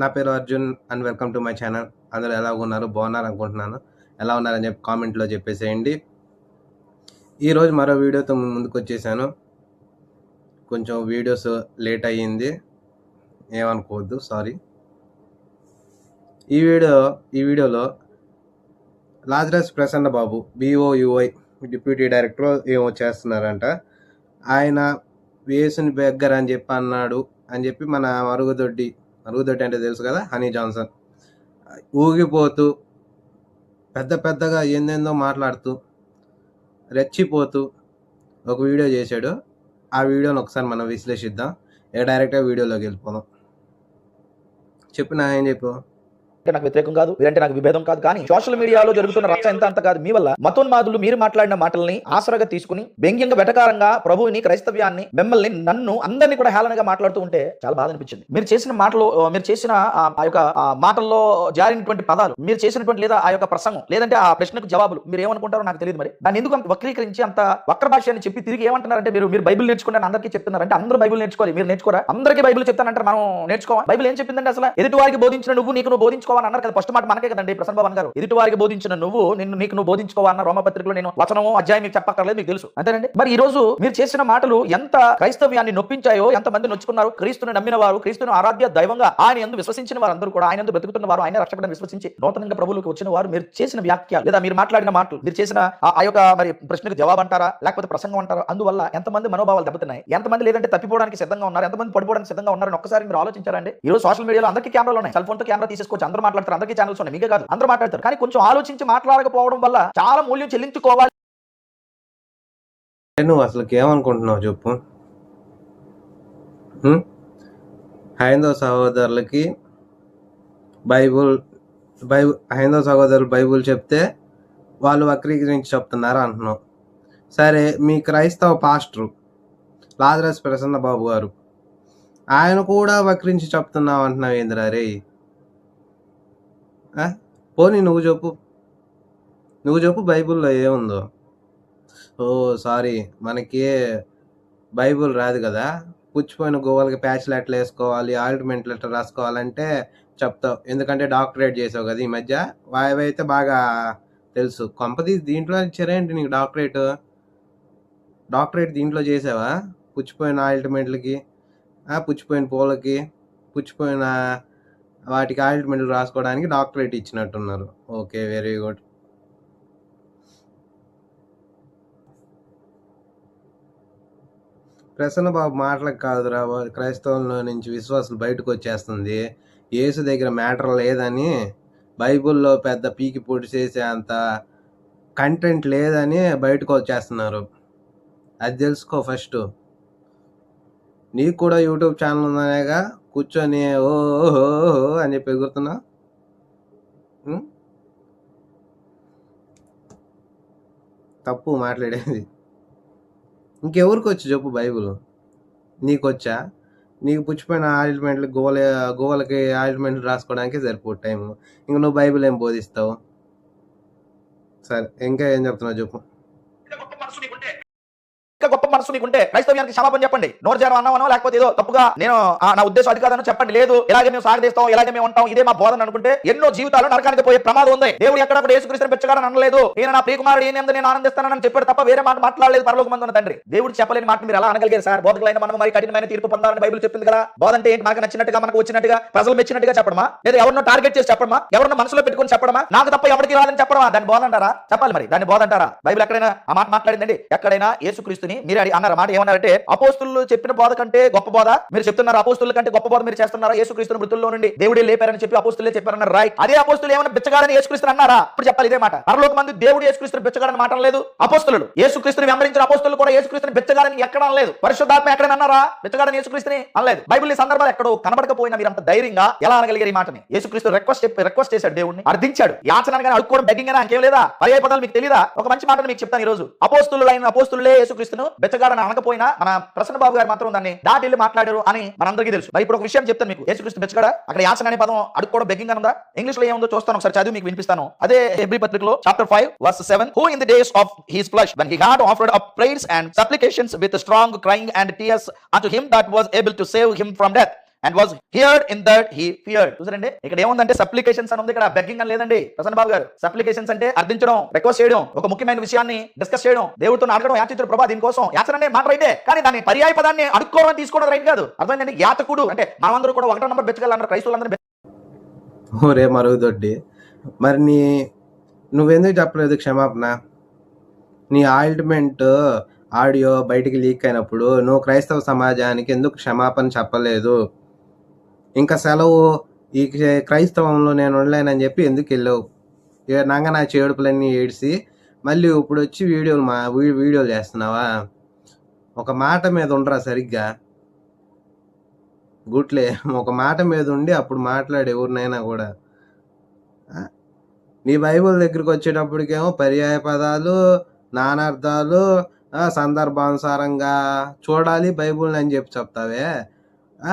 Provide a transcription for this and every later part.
నా పేరు Arjun and welcome to my channel. అందరూ ఎలా ఉన్నారు? బాగున్నారు అనుకుంటున్నాను. ఎలా ఉన్నారని చెప్పి కామెంట్లో చెప్పేసేయండి. ఈరోజు మరో వీడియోతో ముందుకు వచ్చేసాను కొంచెం వీడియోస్ లేట్ అయ్యింది. ఏమనుకోవద్దు సారీ. ఈ వీడియో ఈ వీడియోలో Lazarus Prasanna Babu BOUI deputy director ఏమో చేస్తున్నారంట. ఆయన వేసుని బెగ్గర్ అని చెప్పి అన్నాడు అని చెప్పి మన మరుగుదొడ్డి మరుగుదొడ్డి అంటే తెలుసు కదా హనీ జాన్సన్. ఊగిపోతూ పెద్ద పెద్దగా ఏందేందో మాట్లాడుతూ రెచ్చిపోతూ ఒక వీడియో చేశాడు. ఆ వీడియోని ఒకసారి మనం విశ్లేషిద్దాం. ఏ డైరెక్ట్గా వీడియోలోకి వెళ్ళిపోదాం. చెప్పు నా ఏం చెప్పు అంటే నాకు వ్యతిరేకం కాదు మీరంటే నాకు విభేదం కాదు. కానీ సోషల్ మీడియాలో జరుగుతున్న రచ్చ ఎంత అంత కాదు. మీ వల్ల మతోన్మాదులు మీరు మాట్లాడిన మాటల్ని ఆసరగా తీసుకుని వ్యంగ్యంగా వెటకారంగా ప్రభువుని క్రైస్తవ్యాన్ని మిమ్మల్ని నన్ను అందరినీ కూడా హేళనగా మాట్లాడుతూ ఉంటే చాలా బాధ అనిపించింది. మీరు చేసిన మాటలు మీరు చేసిన ఆ యొక్క మాటల్లో జారినటువంటి పదాలు మీరు చేసినటువంటి లేదా ఆ యొక్క ప్రసంగం లేదంటే ఆ ప్రశ్నకు జవాబులు మీరు ఏమనుకుంటారో నాకు తెలియదు మరి. దాన్ని ఎందుకు వక్రీకరించి అంత వక్ర భాష అని చెప్పి తిరిగి ఏమంటున్నారంటే మీరు మీరు బైబిల్ నేర్చుకుంటే అందరికీ చెప్తున్నారంటే అందరూ బైబిల్ నేర్చుకోవాలి మీరు నేర్చుకోరా? అందరికీ బైబిల్ చెప్తానంటారు మనం నేర్చుకోవాలి బైబిల్ ఏం చెప్పిందంటే అసలు? ఎదుటి వారికి బోధించిన నువ్వు నీకు నువ్వు అని అన్నారు కదా ఫస్ట్ మాట మనకే కదండి ప్రసన్న భవన్ గారు. ఎదుటి వారికి బోధించిన నువ్వు నిన్ను నీకు నువ్వు బోధించుకోవాలన్న రోమపత్రికలో నేను వచనము అధ్యాయం మీకు చెప్పక్కర్లేదు మీకు తెలుసు. అంతేనండి? మరి ఈ రోజు మీరు చేసిన మాటలు ఎంత క్రైస్తవ్యాన్ని నొప్పించాయో ఎంత మంది నొచ్చుకున్నారు క్రీస్తుని నమ్మిన వారు క్రీస్తుని ఆరాధ్య దైవంగా ఆయన ఎందు విశ్వసించిన వారందరూ కూడా ఆయన ఎందు బ్రతుకుతున్న వారు ఆయన రక్షకుడిని విశ్వసించి నూతనంగా ప్రభువులకు వచ్చిన వారు మీరు చేసిన వ్యాఖ్య లేదా మీరు మాట్లాడిన మాటలు మీరు చేసిన ఆ- యొక్క మరి ప్రశ్నకు జవాబు అంటారా లేకపోతే ప్రసంగం అంటారా? అందువల్ల ఎంతమంది మనోభావాలు దెబ్బతున్నాయి? ఎంతమంది లేదంటే తప్పిపోవడానికి సిద్ధంగా ఉన్నారు? ఎంతమంది పడిపోవడానికి సిద్ధంగా ఉన్నారని ఒక్కసారి మీరు ఆలోచించారండి ఈ రోజు సోషల్ మీడియాలో అందరికీ కెమెరాలు ఉన్నాయి. సెల్ ఫోన్తో కెమెరా తీసుకోవచ్చు అందరూ మాట్లాడతారు. అందరికీ ఛానల్స్ ఉన్నాయి. మీకే కాదు. అందరూ మాట్లాడతారు. కానీ కొంచెం ఆలోచించి మాట్లాడకపోవడం వల్ల చాలా మూల్యం చెల్లించుకోవాలి. నువ్వు అసలు ఏమనుకుంటున్నావు చెప్పు. హైందవ సహోదరులకి బైబుల్ బైబుల్ హైందవ సహోదరులు బైబుల్ చెప్తే వాళ్ళు వక్రీకరించి చెప్తున్నారు అంటున్నావు. సరే మీ క్రైస్తవ పాస్టరు లాజరస్ ప్రసన్న బాబు గారు ఆయన కూడా వక్రించి చెప్తున్నావు అంటున్నావు ఏందిరా రే పోనీ నువ్వు చెప్పు. నువ్వు చెప్పు బైబిల్లో ఏముందో. ఓ సారీ మనకి బైబుల్ రాదు కదా. పుచ్చిపోయిన గోవాలకి ప్యాచ్లు ఎట్లా వేసుకోవాలి ఆల్టిమెంట్ ఎట్లా రాసుకోవాలంటే చెప్తావు. ఎందుకంటే డాక్టరేట్ చేసావు కదా ఈ మధ్య. వాయవి అయితే బాగా తెలుసు. కొంపతీసి దీంట్లో ఇచ్చారేంటి నీకు డాక్టరేట్? డాక్టరేట్ దీంట్లో చేసావా? పుచ్చిపోయిన ఆల్టిమెంట్లకి పుచ్చిపోయిన పూలకి పుచ్చిపోయిన వాటికి ఆయింట్మెంట్లు రాసుకోవడానికి doctorate ఇచ్చినట్టున్నారు. Okay very good. Prasanna Babu మాటలకు కాదురా క్రైస్తవుల నుంచి విశ్వాసులు బయటకు వచ్చేస్తుంది యేసు దగ్గర మ్యాటర్ లేదని బైబిల్లో పెద్ద పీకి పొడి చేసే అంత కంటెంట్ లేదని బయటకు వచ్చేస్తున్నారు అది తెలుసుకో ఫస్ట్. నీకు కూడా యూట్యూబ్ ఛానల్ ఉందనేగా కూర్చొని ఓ అని చెప్పి ఎగురుతున్నా. తప్పు మాట్లాడేది. ఇంకెవరికి వచ్చి చెప్పు బైబుల్? నీకు వచ్చా నీకు పుచ్చిపోయిన ఆయిల్మెంట్లు గోల గోవలకి ఆయిల్మెంట్లు రాసుకోవడానికి సరిపోదు టైము. ఇంక నువ్వు బైబిల్ ఏం బోధిస్తావు? సరే ఇంకా ఏం చెప్తున్నావు చెప్పు. మనసు నీకుంటే క్రైస్తవ్యానికి క్షమాపణ చెప్పండి. నోరు జారం అన్నామనో లేకపోతే ఏదో తప్పుగా నేను నా ఉద్దేశం అది కాదని చెప్పండి. లేదు ఇలాగే మేము సాగదీస్తాం ఇలాగే మేము ఉంటాం ఇదే మా బోధన అనుకుంటే ఎన్నో జీవితాలు నరకానికి పోయే ప్రమాదం ఉంది. దేవుడు ఎక్కడ యేసుక్రీస్తుని పెంచగాడని అనలేదు. నేను నా ప్రియకుమారుడు ఏం నేను ఆనందిస్తానని చెప్పాడు తప్ప వేరే మాట మాట్లాడలేదు పరలోక మంది ఉన్న తండ్రి. దేవుడు చెప్పలేని మాట మీరు ఎలా అనగలిగారు సార్. బోధకులైన మనం మరి కఠినమైన తీర్పు పొందాలని బైబిల్ చెప్పింది కదా. బోధ అంటే ఏంటి? మాకు నచ్చినట్టుగా మనకు వచ్చినట్టుగా ప్రజలు మెచ్చినట్టుగా చెప్పడమా? లేదా ఎవరినో టార్గెట్ చేసి చెప్పడమా? ఎవరినో మనసులో పెట్టుకొని చెప్పడమా? నాకు తప్ప ఎవరికి రాదని చెప్పడమా? దాన్ని బోధ అంటారా? చెప్పాలి మరి. దాన్ని బోధ అంటారా? బైబిల్ ఎక్కడైనా ఆ మాట మాట్లాడిందండి? ఎక్కడైనా యేసుక్రీస్తుని మీరు అడిగి అన్నారు? మాట ఏమన్నారంటే అపోస్తులు చెప్పిన బోధ కంటే గొప్ప బోధ? మీరు చెప్తున్నారు అపోస్తుల కంటే గొప్ప బోధ మీరు చేస్తున్నారా. యేసుక్రీస్తుని మృతుల్లో నుండి దేవుడే లేపారని చెప్పి అపోస్తులే చెప్పారన్నారు రైట్ అదే అపోస్తులు ఏమైనా బిచ్చగాడని యేసుక్రీస్తుని అన్నారా? ఇప్పుడు చెప్పాలి ఇదే మాట. పరలోక మంది దేవుడు యేసుక్రీస్తుని బిచ్చగాడని మాట లేదు అపోస్తులు. యేసుక్రీస్తుని వెంబడించిన అపోస్తులు కూడా యేసుక్రీస్తుని బిచ్చగాడని ఎక్కడ అనలేదు. పరిశుద్ధాత్మ ఎక్కడ అన్నారా? బిచ్చగాడని యేసుక్రీస్తుని అనలేదు. బైబిల్ సందర్భాలు ఎక్కడో కనబడకపోయినా మీరు అంత ధైర్యంగా ఎలా అనగలిగారు ఈ మాటని? యేసుక్రీస్తు రిక్వెస్ట్ చెప్పి రిక్వెస్ట్ చేశాడు దేవుడిని అర్థించాడు. యాచన అనగానే అడుక్కోవడం బెగ్గింగ్ అని లేదా? పర్యాయ పదాలు మీకు తెలియదా ఒక మంచి మాటను మీకు చెప్తాను ఈ రోజు అపోస్తులు అయిన అపోస్తులే యేసుక్రీస్తును బెచ్చగాడని అనకపోయినా మన ప్రసన్న బాబు గారు మాత్రం దాన్ని దాటి వెళ్ళి మాట్లాడారు అని మనందరికీ తెలుసు. ఇప్పుడు ఒక విషయం చెప్తాను మీకు. యేసుక్రీస్తు బెచ్చగాడ అక్కడ యాసన అనే పదం అడుక్కోవడం బెగ్గింగ్ అనుందా? ఇంగ్లీష్లో ఏముందో చూస్తాను ఒకసారి చదివి మీకు వినిపిస్తాను. అదే ఎబ్రి పత్రికలో chapter five verse seven who in the days of his flesh when he had offered up prayers and supplications with strong crying and tears unto him that was able to save him from death and was heard in that he feared చూసారండి? ఇక్కడ ఏముందంటే supplications అని ఉంది ఇక్కడ. Begging అని లేదండి. ప్రసన్న బాబు గారు supplications అంటే అర్థించడం రిక్వెస్ట్ చేయడం ఒక ముఖ్యమైన విషయాన్ని డిస్కస్ చేయడం దేవుడితో అడగడం యాచించడం ప్రభా దీనికోసం యాచన అనే మాట రైతే కానీ దాని పర్యాయ పదాన్ని అడుక్కోవడం తీసుకోవడం రైట్ కాదు. అర్థమైందండి? యాతకుడు అంటే మనమందరూ కూడా ఒకటో నంబర్ బెచ్చగలన్నారు క్రైస్తవులందరూ ఓరే మరుగుదొడ్డి మరి నీ నువ్వెందుకు చెప్పలేదు క్షమాపణ? నీ ఆయిల్మెంట్ ఆడియో బయటికి లీక్ అయినప్పుడు నువ్వు క్రైస్తవ సమాజానికి ఎందుకు క్షమాపణ చెప్పలేదు? ఇంకా సెలవు ఈ క్రైస్తవంలో నేను ఉండలేనని చెప్పి ఎందుకు వెళ్ళావు? ఏ నా చేడుపులన్నీ ఏడిసి మళ్ళీ ఇప్పుడు వచ్చి వీడియోలు మా వీడియోలు చేస్తున్నావా? ఒక మాట మీద ఉండరా సరిగ్గా? గుట్లే ఒక మాట మీద ఉండి అప్పుడు మాట్లాడే ఎవరినైనా కూడా. నీ బైబిల్ దగ్గరికి వచ్చేటప్పటికేమో పర్యాయ పదాలు నానార్థాలు సందర్భానుసారంగా చూడాలి బైబుల్ని అని చెప్పి చెప్తావే?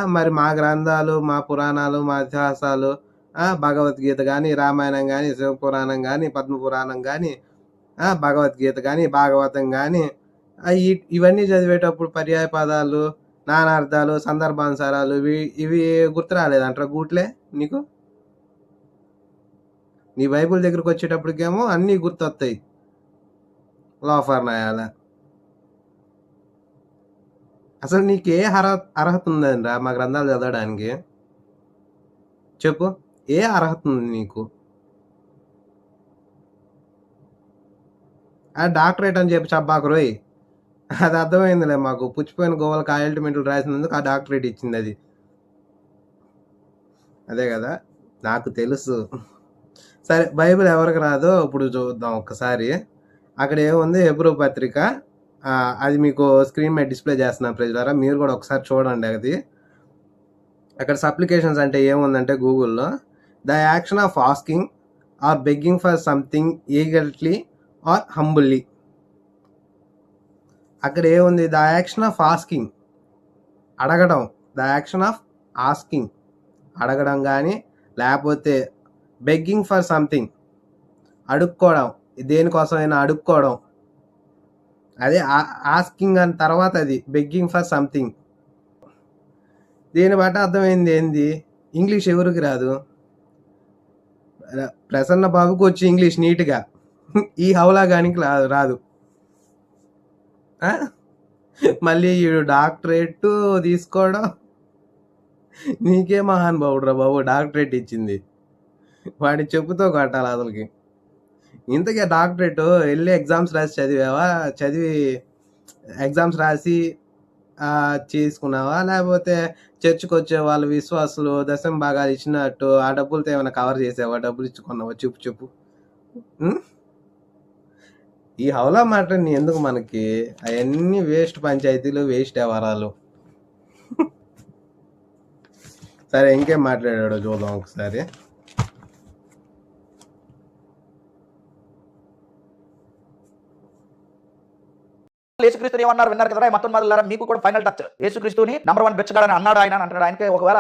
మరి మా గ్రంథాలు మా పురాణాలు మా ఇతిహాసాలు భగవద్గీత కానీ రామాయణం కానీ శివపురాణం కానీ పద్మపురాణం కానీ భగవద్గీత కానీ భాగవతం కానీ ఇవన్నీ చదివేటప్పుడు పర్యాయ పదాలు నానార్థాలు సందర్భానుసారాలు ఇవి ఇవి గుర్తు రాలేదంటారా గూట్లే నీకు? నీ బైబుల్ దగ్గరికి వచ్చేటప్పటికేమో అన్నీ గుర్తొస్తాయి లోఫర్ నాయాల అసలు నీకు ఏ అర్హత అర్హత ఉందండి మా గ్రంథాలు చదవడానికి? చెప్పు. ఏ అర్హత ఉంది నీకు? ఆ డాక్టరేట్ అని చెప్పి చెప్పాకు రోయ్. అది అర్థమైందిలే మాకు. పుచ్చిపోయిన గోవాలకు అల్టిమేట్లు రాసినందుకు ఆ డాక్టరేట్ ఇచ్చింది అది. అదే కదా. నాకు తెలుసు. సరే బైబిల్ ఎవరికి రాదో ఇప్పుడు చూద్దాం ఒక్కసారి. అక్కడ ఏముంది? ఎబ్రో పత్రిక అది మీకు స్క్రీన్ మీద డిస్ప్లే చేస్తున్నా ప్రజలారా మీరు కూడా ఒకసారి చూడండి అది. అక్కడ సప్లికేషన్స్ అంటే ఏముందంటే గూగుల్లో the action of asking or begging for something ఈగల్ట్లీ or humbly అక్కడ ఏముంది? ద యాక్షన్ ఆఫ్ ఆస్కింగ్ అడగడం. ద యాక్షన్ ఆఫ్ ఆస్కింగ్ అడగడం కానీ లేకపోతే బెగ్గింగ్ ఫర్ సంథింగ్ అడుక్కోవడం. దేనికోసమైనా అడుక్కోవడం. అదే ఆస్కింగ్ అని తర్వాత అది బెగ్గింగ్ ఫర్ సంథింగ్ దీన్ని బట్టి అర్థమైంది ఏంది? ఇంగ్లీష్ ఎవరికి రాదు? ప్రసన్న బాబుకి వచ్చి ఇంగ్లీష్ నీట్గా. ఈ హౌలాగానికి రాదు. రాదు మళ్ళీ ఈడు డాక్టరేట్ తీసుకోవడం? నీకే మహానుభావుడు రా బాబు డాక్టరేట్ ఇచ్చింది. వాడి చెప్పుతో కట్టాలి అసలుకి. ఇంతకే డాక్టరేట్ వెళ్ళి ఎగ్జామ్స్ రాసి చదివావా? చదివి ఎగ్జామ్స్ రాసి చేసుకున్నావా? లేకపోతే చర్చికి వచ్చే వాళ్ళ విశ్వాసులు దశం భాగాలు ఇచ్చినట్టు ఆ డబ్బులతో ఏమైనా కవర్ చేసావా? డబ్బులు ఇచ్చుకున్నావా? చెప్పు చెప్పు ఈ హౌలా మాట ఎందుకు మనకి? అవన్నీ వేస్ట్ పంచాయతీలు వేస్ట్ వ్యవహారాలు. సరే ఇంకేం మాట్లాడాడో చూద్దాం ఒకసారి. యేసుక్రీస్తు ఏమన్నారు? విన్నారు కదా మొత్తం మొదలారా మీకు కూడా ఫైనల్ టచ్ యేసుక్రీస్తుని నంబర్ వన్ బెచ్చగాడని అన్నాడు ఆయన అని అంటాడు. ఆయనకి ఒకవేళ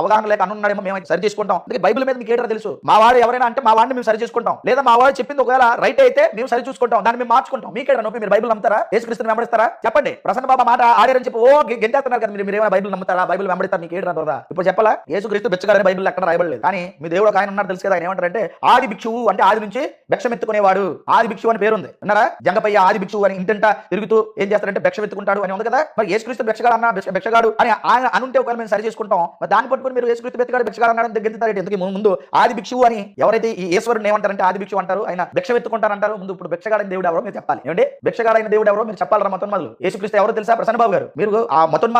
అవగాహన లేక అనున్నాడేమో మేము సరి చేసుకుంటాం. అందుకే బైబిల్ మీద మీకు ఏంటో తెలుసు? మా వాడు ఎవరైనా అంటే మా వాడిని మేము సరి చేసుకుంటాం. లేదా మా వాడు చెప్పింది ఒకవేళ రైట్ అయితే మేము సరి చూసుకుంటాం. దాన్ని మేము మార్చుకుంటాం. మీకేడా నొప్పి? మీరు బైబిల్ నమ్ముతారా? యేసుక్రీస్తుని వెంబడిస్తారా? చెప్పండి. ప్రసన్న బాబా మాట ఆడారని చెప్పి ఓ గెంటేస్తున్నారు కదా మీరు. మీరు ఏమైనా బైబిల్ నమ్ముతారా? బైబిల్ వెంబడిస్తారు మీకు ఏంటో కదా ఇప్పుడు చెప్పాలా? యేసుక్రీస్తు బెచ్చగాడని బైబిల్ ఎక్కడ రాయబడలేదు. కానీ మీ దేవుడు ఆయన ఉన్నారు తెలుసు కదా ఆయన ఏమంటారంటే ఆది భిక్షువు అంటే ఆది నుంచి భిక్షం ఎత్తుకునేవాడు ఆది భిక్షు అని పేరుంది. విన్నారా? జంగపయ్య ఆది భిక్షువు అని ఇంటంట తిరుగుతూ ఏం చేస్తారంటే భిక్ష వెతుకుంటాడు అని ఉంది కదా? మరి యేసుక్రీస్తు భిక్షగాడు అన్న భిక్షగాడు అని ఆయన అనుంటే ఒకవేళ మేము సరి చేసుకుంటాం. మరి దాన్ని పట్టుకుని మీరు యేసుక్రీస్తు వెతుకాడు భిక్షగాడు అన్నాడు గెంతుతారు ఎందుకు? ముందు ఆది భిక్షువు అని ఎవరైతే ఈ ఈశ్వరుని ఏమంటారంటే ఆది భిక్షు అంటారు ఆయన భిక్ష వెతుకుంటారంటారు ముందు ఇప్పుడు భిక్షగాడైన దేవుడు ఎవరో మీరు చెప్పాలి. ఏమండి? భిక్షగాడైన దేవుడు ఎవరో మీరు చెప్పాలరా మొత్తం మొదలు యేసుక్రీస్తు ఎవరో తెలుసా? ప్రసన్న బాబు గారు. మీరు ఆ మొత్తం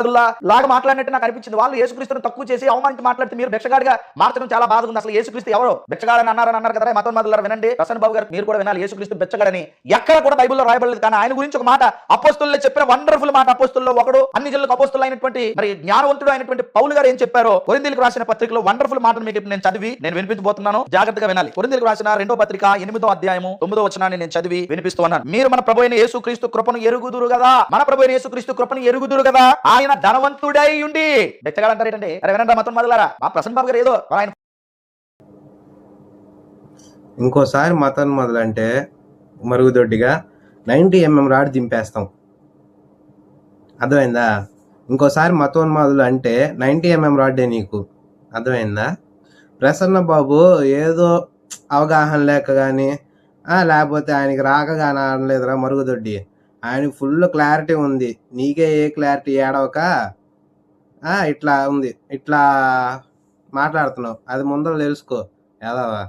లాగా మాట్లాడినట్టు నాకు అనిపించింది. వాళ్ళు యేసుక్రీస్తుని తక్కువ చేసి అవమానించి మాట్లాడితే మీరు భిక్షగాడిగా మార్చడం చాలా బాధగా ఉంది. అసలు యేసుక్రీస్తు ఎవరో? భిక్షగాడని అన్నారని అన్నారు కదా మొత్తం వినండి. ప్రసన్న బాబు గారు మీరు కూడా వినాలి. యేసుక్రీస్తు భిక్షగాడని ఎక్కడ కూడా బైబిల్లో రాయబడలేదు. కానీ ఆయన గురించి ఒక మాట అపోస్తుల్లో చెప్పిన వండర్ఫుల్ మాట అపోస్తుల్లో ఒకడు అన్ని జిల్లాలకు అపోస్తులు అయినటువంటి మరి జ్ఞానవంతుడు అయినటువంటి పౌలు గారు ఏం చెప్పారో కొరిందీలకు రాసిన పత్రికలో వండర్ఫుల్ మాటను మీకు నేను చదివి నేను వినిపించబోతున్నాను. జాగ్రత్తగా వినాలి. కొరిందీలకు రాసిన రెండో పత్రిక ఎనిమిదో అధ్యాయము తొమ్మిదో వచనాన్ని నేను చదివి వినిపిస్తూ ఉన్నాను. మీరు మన ప్రభు అయిన యేసుక్రీస్తు కృపను ఎరుగుదురు కదా మన ప్రభు అయిన యేసుక్రీస్తు కృపను ఎరుగుదురు కదా ఆయన ధనవంతుడై ఉండి. బెచ్చగాడంటారు ఏంటండి అరే వినండి మొత్తం మొదలారా మా ప్రసన్న బాబు గారు ఏదో ఆయన ఇంకోసారి మతం మొదలంటే మరుగుదొడ్డిగా నైంటీ ఎంఎం రాడ్ దింపేస్తాం. అర్థమైందా? ఇంకోసారి మతోన్మాదులు అంటే నైంటీ ఎంఎం రాడ్డే నీకు. అర్థమైందా? ప్రసన్న బాబు ఏదో అవగాహన లేక కానీ లేకపోతే ఆయనకి రాక కానీ అనలేదురా మరుగుదొడ్డి. ఆయనకి ఫుల్ క్లారిటీ ఉంది. నీకే ఏ క్లారిటీ ఏడవక ఇట్లా ఉంది. ఇట్లా మాట్లాడుతున్నావు. అది ముందర తెలుసుకో. ఏదవా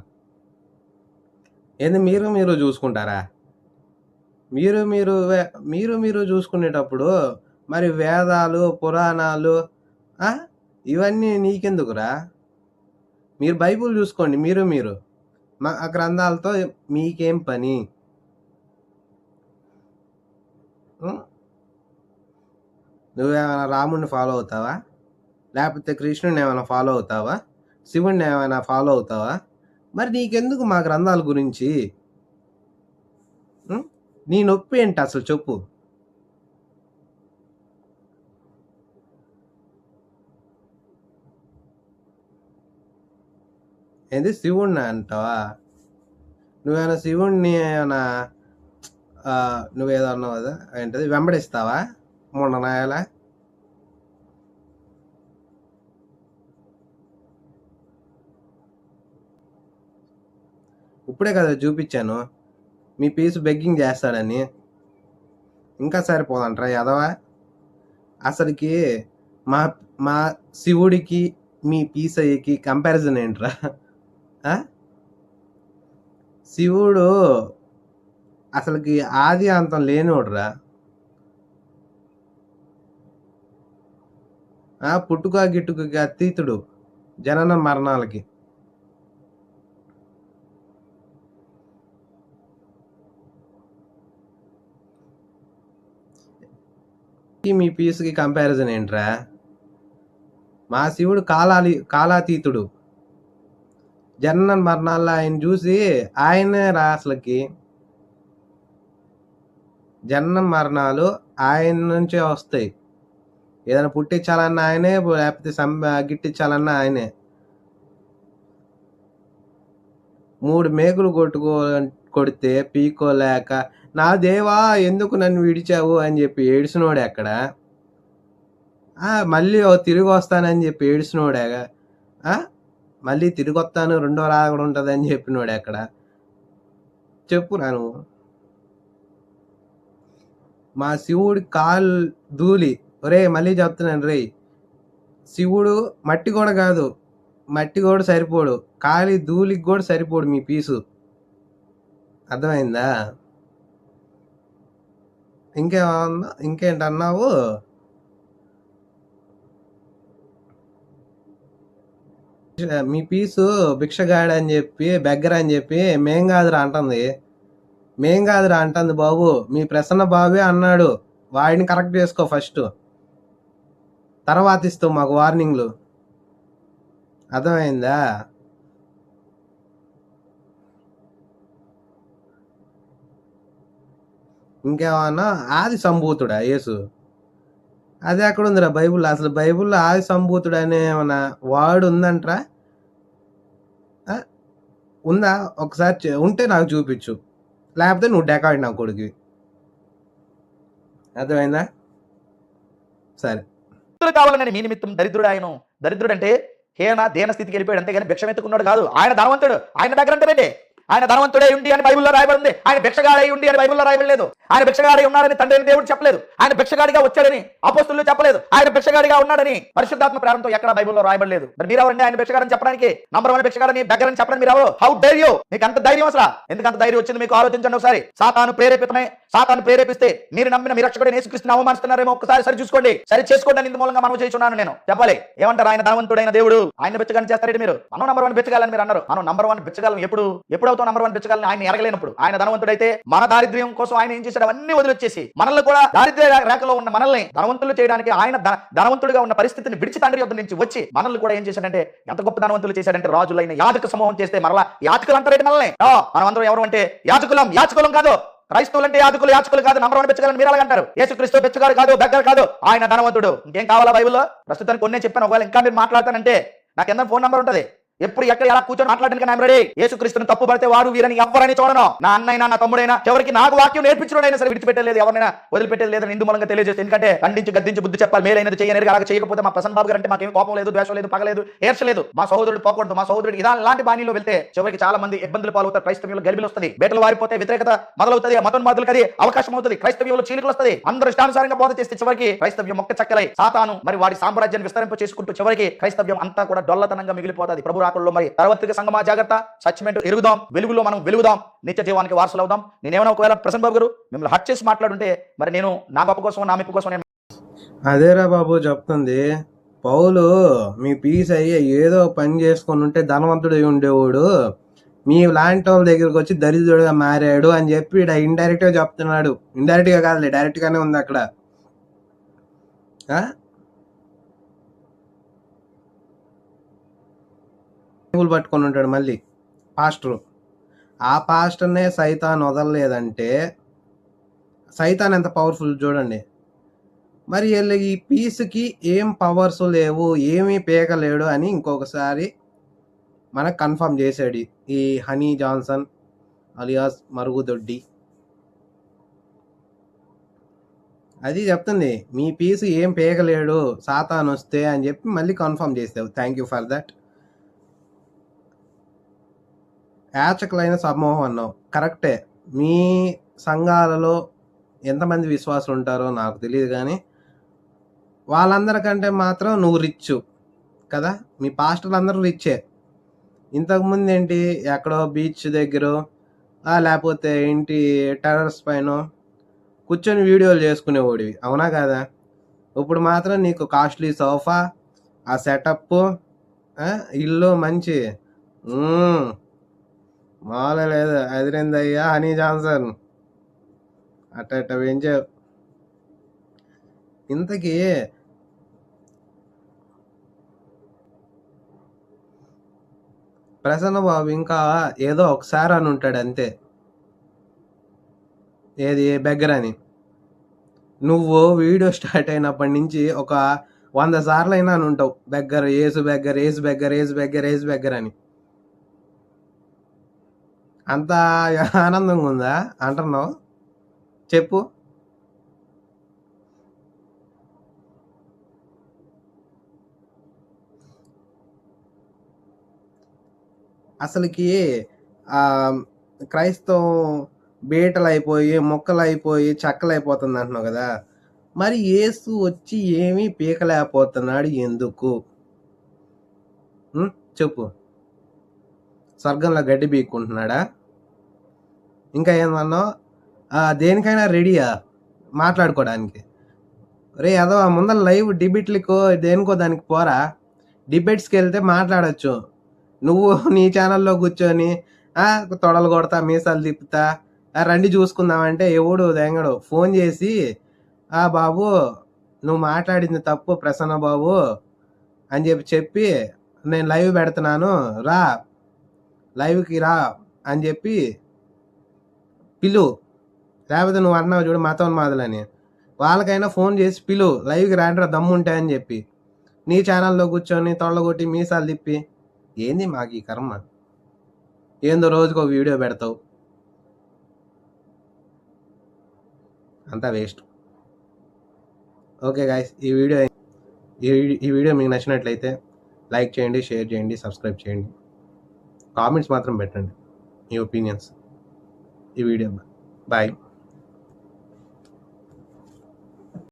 ఏంది మీరు మీరు చూసుకుంటారా? మీరు మీరు వే- మీరు మీరు చూసుకునేటప్పుడు మరి వేదాలు పురాణాలు ఇవన్నీ నీకెందుకురా? మీరు బైబుల్ చూసుకోండి మీరు మీరు. మా ఆ గ్రంథాలతో మీకేం పని? నువ్వేమైనా రాముడిని ఫాలో అవుతావా? లేకపోతే కృష్ణుని ఏమైనా ఫాలో అవుతావా? శివుణ్ణి ఏమైనా ఫాలో అవుతావా? మరి నీకెందుకు మా గ్రంథాల గురించి? నీ నొప్పి ఏంటి అసలు? చెప్పు. ఏంది? శివుణ్ణి అంటావా? నువ్వేమైనా శివుణ్ణి ఏమైనా నువ్వేదో అన్నావు కదా ఏంటది? వెంబడిస్తావా? మొన్న నాయాల ఇప్పుడే కదా చూపించాను. మీ పీసు బెగ్గింగ్ చేస్తాడని. ఇంకా సరిపోదంటరా యదవా. అసలుకి మా మా శివుడికి మీ పీసయ్యకి కంపారిజన్ ఏంట్రా? శివుడు అసలుకి ఆది అంతం లేనివాడురా పుట్టుక గిట్టుకకి అతీతుడు జనన మరణాలకి. మీ పీస్కి కంపారిజన్ ఏంట్రా? మా శివుడు కాలాలి కాలాతీతుడు. జనన మరణాల్లో ఆయన చూసి ఆయనే రా అసలుకి. జనన మరణాలు ఆయన నుంచే వస్తాయి. ఏదైనా పుట్టించాలన్నా ఆయనే లేకపోతే సం గిట్టించాలన్నా ఆయనే. మూడు మేకులు కొట్టుకో కొడితే పీకోలేక నా దేవా ఎందుకు నన్ను విడిచావు? అని చెప్పి ఏడిసినోడే అక్కడ మళ్ళీ తిరిగి వస్తానని చెప్పి ఏడిసినోడే మళ్ళీ తిరిగి వస్తాను రెండో రాగడ ఉంటుంది అని చెప్పినోడే అక్కడ చెప్పు నువ్వు. మా శివుడి కాలు ధూళి ఒరే మళ్ళీ చెప్తున్నాను రే శివుడు మట్టి కూడా కాదు మట్టి కూడా సరిపోడు. కాలి ధూళికి కూడా సరిపోడు మీ పీసు. అర్థమైందా? ఇంకేమన్నా ఇంకేంటన్నావు? మీ పీసు భిక్షగాడు అని చెప్పి బెగ్గర అని చెప్పి మేం కాదురా అంటుంది. మేం కాదురా అంటుంది బాబు. మీ ప్రసన్న బాబే అన్నాడు. వాడిని కరెక్ట్ చేసుకో ఫస్ట్. తర్వాత ఇస్తావు మాకు వార్నింగ్లు. అర్థమైందా? ఇంకేమన్నా? ఆది సంభూతుడా? యేసు. అది ఎక్కడ ఉందిరా బైబుల్ అసలు బైబుల్లో ఆది సంభూతుడు అనే ఏమన్నా వాడు ఉందంట్రా? ఉందా? ఒకసారి ఉంటే నాకు చూపించు. లేకపోతే నువ్వు డెకాడ్ నా కొడుకు అర్థమైందా? సరే. దరిద్రుడు కావాలని మీ నిమిత్తం దరిద్రుడు ఆయన దరిద్రుడు అంటే హేన దేన స్థితికి వెళ్ళిపోయాడు. అంతేగాని భిక్షం ఎత్తుకున్నాడు కాదు. ఆయన ధనవంతుడు. ఆయన దగ్గర అంటారండి ఆయన ధనవంతుడే ఉండి అని బైబిల్లో రాయబడింది. ఆయన భిక్షగాడై ఉండి అని బైబిల్లో రాయబడలేదు. ఆయన భిక్షగాడై ఉన్నాడని తండ్రిని దేవుడు చెప్పలేదు. ఆయన భిక్షగాడిగా వచ్చాడని అపోస్తులు చెప్పలేదు. ఆయన భిక్షగాడిగా ఉన్నాడని పరిశుద్ధాత్మ ప్రేరణతో ఎక్కడ బైబిల్లో రాయబడలేదు. మరి మీరెవరండి ఆయన భిక్షగాడని చెప్పడానికి? నంబర్ వన్ భిక్షగాడని దగ్గరని చెప్పడానికి మీరు హౌ డైర్ యూ మీకు అంత ధైర్యం అసలు? ఎందుకు అంత ధైర్యం వచ్చింది మీకు? ఆలోచించండి ఒకసారి. సాతాను ప్రేరేపితమై. సాతాను ప్రేరేపిస్తే మీరు నమ్మిన మీ రక్షకుడు నేసుకృష్ణ అవమానిస్తున్నారేమో ఒకసారి సరి చూసుకోండి. సరి చేసుకోండి ఇందు మూలంగా మనం చేస్తున్నాను నేను. చెప్పాలి. ఏమంటారు ఆయన ధనవంతుడైన దేవుడు? ఆయన బిచ్చగాని చేస్తారేంటి మీరు? మనం నంబర్ వన్ బిచ్చగాలని మీరు అన్నారు. మనం నంబర్ వన్ బిచ్చగాలం ఎప్పుడు? ఎప్పుడు అవుతాం నంబర్ వన్ బిచ్చగాలని ఆయన ఎరగలేనప్పుడు ఆయన ధనవంతుడైతే మన దారిద్ర్యం కోసం ఆయన ఏం చేశాడు? అవన్నీ వదిలిచ్చేసి మనల్ని కూడా దారిద్ర్య రేఖలో ఉన్న మనల్ని ధనవంతులు చేయడానికి ఆయన ధనవంతుడిగా ఉన్న పరిస్థితిని విడిచి తండ్రి యొద్ద నుంచి వచ్చి మనల్ని కూడా ఏం చేశాడంటే ఎంత గొప్ప ధనవంతులు చేశాడంటే రాజులైన యాజక సమూహం చేస్తే మరలా యాచకులు అంటారేంటి మనల్ని. ఆ, మనం అందరం ఎవరు అంటే యాజకులం యాచకులం కాదు. క్రైస్తవులు అంటే యాజకులు యాచకులు కాదు. నంబర్ వన్ బెచ్చగాలని మీరు అలాగంటారు యేసుక్రీస్తు బెచ్చగాడు కాదు బెగ్గర కాదు ఆయన ధనవంతుడు. ఇంకేం కావాలా బైబిల్లో? ప్రస్తుతానికి కొన్నే చెప్పాను. ఒకవేళ ఇంకా మీరు మాట్లాడతానంటే నాకు ఎంత ఫోన్ నంబర్ ఉంటుంది. ఎప్పుడు ఎక్కడ ఎలా కూర్చొని మాట్లాడడానికి నేను రెడీ యేసుక్రీస్తుని తప్పు పడితే వారు వీరని ఎవరని చూడను. నా అన్నైనా నా తమ్ముడైనా ఎవరికి నాకు వాక్యం నేర్పించడం సరే విడిచిపెట్టలేదు ఎవరైనా వదిలిపెట్టలేదు లేదని ఇందు మూలంగా తెలియజేస్తే. ఎందుకంటే ఖండించి గద్దించి బుద్ధి చెప్పాలి మేలైనది చేయనేది అలా చేయకపోతే మా ప్రసన్న బాబు గారు అంటే మాకేం కోపం లేదు ద్వేషం లేదు పగలేదు ఏర్చలేదు మా సహోదరుడు పోకూడదు మా సహోదరుడు ఇలా లాంటి బాణీలో వెళ్తే చివరికి చాలా మంది ఇబ్బందులు పాలవుతారు క్రైస్తవ్యంలో గర్భిలు వస్తుంది బేటలు వారిపోతే వ్యతిరేకత మొదలవుతుంది మతం మాదులకు అది అవకాశం అవుతుంది క్రైస్తవ్యంలో చీలికలు వస్తుంది. అందరూ ఇష్టానుసారంగా బోధ చేస్తే చివరికి క్రైస్తవ్యం మొక్క చక్కలై సాతాను మరి వాడి సామ్రాజ్యాన్ని విస్తరింప చేసుకుంటూ చివరికి క్రైస్తవ్యం అంతా కూడా డొల్లతనంగా మిగిలిపోతుంది. ప్రభు రాకల్లో మరి తర్వాతిక సంగమా జాగ్రత్త. సచ్మెంట్ ఎరుగుదాం వెలుగులో మనం వెలుగుదాం. నిత్య జీవానికి వారసులు అవుదాం నేనేమైనా ఒకవేళ ప్రసన్న బాబు గారు మిమ్మల్ని హట్ చేసి మాట్లాడుంటే మరి నేను నా గొప్ప కోసం నా మెప్పు కోసం నేను అదేరా బాబు చెప్తుంది. పౌలు మీ పీస్ అయ్యి ఏదో పని చేసుకొని ఉంటే ధనవంతుడు ఉండేవాడు. మీ లాంటి వాళ్ళ దగ్గరకు వచ్చి దరిద్రుడుగా మారాడు అని చెప్పి ఇక్కడ ఇండైరెక్ట్గా చెప్తున్నాడు. ఇండైరెక్ట్గా కాదులే డైరెక్ట్ గానే ఉంది అక్కడ. బైబుల్ పట్టుకొని ఉంటాడు మళ్ళీ పాస్టరు. ఆ పాస్టర్నే సైతాన్ వదలలేదంటే సైతాన్ ఎంత పవర్ఫుల్ చూడండి. మరి వీళ్ళు ఈ పీస్కి ఏం పవర్స్ లేవు ఏమీ పీకలేడు అని ఇంకొకసారి మనకు కన్ఫర్మ్ చేశాడు ఈ హనీ జాన్సన్ అలియాస్ మరుగుదొడ్డి. అది చెప్తుంది మీ పీసు ఏం పీకలేడు సాతాన్ వస్తే అని చెప్పి మళ్ళీ కన్ఫర్మ్ చేసావు థ్యాంక్ యూ ఫర్ దట్ యాచకులైన సమూహం అన్నావు కరెక్టే. మీ సంఘాలలో ఎంతమంది విశ్వాసులు ఉంటారో నాకు తెలియదు కానీ వాళ్ళందరికంటే మాత్రం నువ్వు రిచ్ కదా? మీ పాస్టర్లు అందరూ రిచ్చే. ఇంతకుముందు ఏంటి ఎక్కడో బీచ్ దగ్గర లేకపోతే ఇంటి టెర్రస్ పైన కూర్చొని వీడియోలు చేసుకునేవాడివి. అవునా కదా? ఇప్పుడు మాత్రం నీకు కాస్ట్లీ సోఫా ఆ సెటప్ ఇల్లు మంచి. మ్మ్. మామూలు లేదు అదిరిందయ్యా హనీ జాన్సన్. అట్ట అట్ట పెంచావు ఇంతకీ ప్రసన్న బాబు ఇంకా ఏదో ఒకసారి అని ఉంటాడు అంతే. ఏది? బెగ్గర అని నువ్వు వీడియో స్టార్ట్ అయినప్పటి నుంచి ఒక వంద సార్లు అయినా అని ఉంటావు. Beggar Yesu beggar Yesu beggar Yesu beggar Yesu beggar అని అంత ఆనందంగా ఉందా? అంటున్నావు. చెప్పు. అసలుకి క్రైస్తవం బీటలు అయిపోయి మొక్కలు అయిపోయి చెక్కలు అయిపోతుంది అంటున్నావు కదా. మరి యేసు వచ్చి ఏమీ పీకలేకపోతున్నాడు ఎందుకు? చెప్పు. స్వర్గంలో గడ్డి బీక్కుంటున్నాడా? ఇంకా ఏమన్నా దేనికైనా రెడీయా మాట్లాడుకోవడానికి? రే అదో ముందర లైవ్ డిబేట్లకో దేనికో దానికి పోరా. డిబేట్స్కి వెళ్తే మాట్లాడొచ్చు. నువ్వు నీ ఛానల్లో కూర్చొని తొడలు కొడతా మీసాలు తిప్పుతా రండి చూసుకుందామంటే ఎవడు దెంగడు ఫోన్ చేసి ఆ బాబు నువ్వు మాట్లాడింది తప్పు ప్రసన్న బాబు అని చెప్పి చెప్పి నేను లైవ్ పెడుతున్నాను రా లైవ్కి రా అని చెప్పి పిలు. లేకపోతే నువ్వు అన్నావు చూడు మతం మాదలని. వాళ్ళకైనా ఫోన్ చేసి పిలు లైవ్కి రాండ్రా దమ్ముంటాయి అని చెప్పి. నీ ఛానల్లో కూర్చొని తొళ్ళగొట్టి మీసాలు తిప్పి. ఏంది మాకు ఈ కర్మ? ఏందో రోజుకు ఒక వీడియో పెడతావు. అంతా వేస్ట్. ఓకే గాయస్ ఈ వీడియో ఈ వీడియో- ఈ వీడియో మీకు నచ్చినట్లయితే లైక్ చేయండి షేర్ చేయండి సబ్స్క్రైబ్ చేయండి. కామెంట్స్ మాత్రం పెట్టండి. మీ ఒపీనియన్స్ ఈ వీడియో బాయ్.